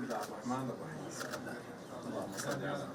بسم الله الرحمن الرحيم اللهم صل على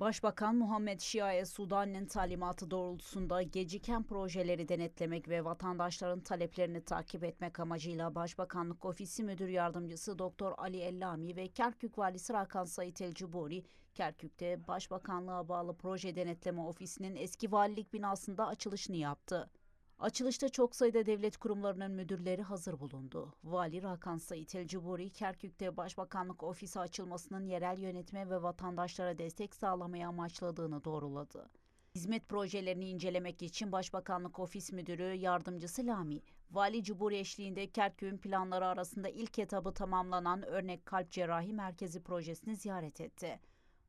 Başbakan Muhammed Şia'ya Sudan'ın talimatı doğrultusunda geciken projeleri denetlemek ve vatandaşların taleplerini takip etmek amacıyla Başbakanlık Ofisi Müdür Yardımcısı Doktor Ali Ellami ve Kerkük Valisi Rakan Sayit El Cuburi, Kerkük'te Başbakanlığa bağlı Proje Denetleme Ofisi'nin eski valilik binasında açılışını yaptı. Açılışta çok sayıda devlet kurumlarının müdürleri hazır bulundu. Vali Rakan Sayit El Kerkük'te Başbakanlık Ofisi açılmasının yerel yönetime ve vatandaşlara destek sağlamayı amaçladığını doğruladı. Hizmet projelerini incelemek için Başbakanlık Ofis Müdürü Yardımcısı Lami, Vali Cuburi eşliğinde Kerkük'ün planları arasında ilk etabı tamamlanan Örnek Kalp Cerrahi Merkezi projesini ziyaret etti.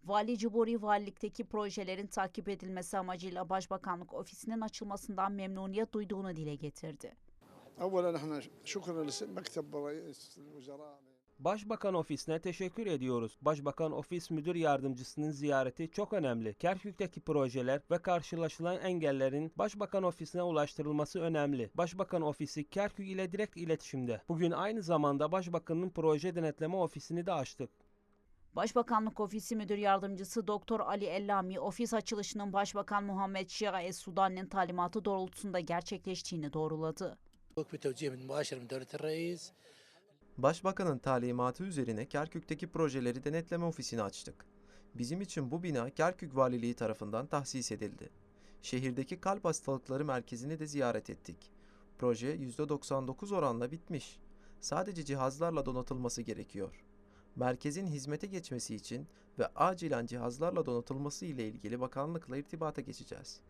Vali Cibori valilikteki projelerin takip edilmesi amacıyla Başbakanlık ofisinin açılmasından memnuniyet duyduğunu dile getirdi. Başbakan ofisine teşekkür ediyoruz. Başbakan ofis müdür yardımcısının ziyareti çok önemli. Kerkük'teki projeler ve karşılaşılan engellerin Başbakan ofisine ulaştırılması önemli. Başbakan ofisi Kerkük ile direkt iletişimde. Bugün aynı zamanda Başbakanın proje denetleme ofisini de açtık. Başbakanlık Ofisi Müdür Yardımcısı Doktor Ali Ellami, ofis açılışının Başbakan Muhammed Şia Es Sudan'ın talimatı doğrultusunda gerçekleştiğini doğruladı. Başbakanın talimatı üzerine Kerkük'teki projeleri denetleme ofisini açtık. Bizim için bu bina Kerkük Valiliği tarafından tahsis edildi. Şehirdeki kalp hastalıkları merkezini de ziyaret ettik. Proje %99 oranla bitmiş. Sadece cihazlarla donatılması gerekiyor. Merkezin hizmete geçmesi için ve acilen cihazlarla donatılması ile ilgili bakanlıkla irtibata geçeceğiz.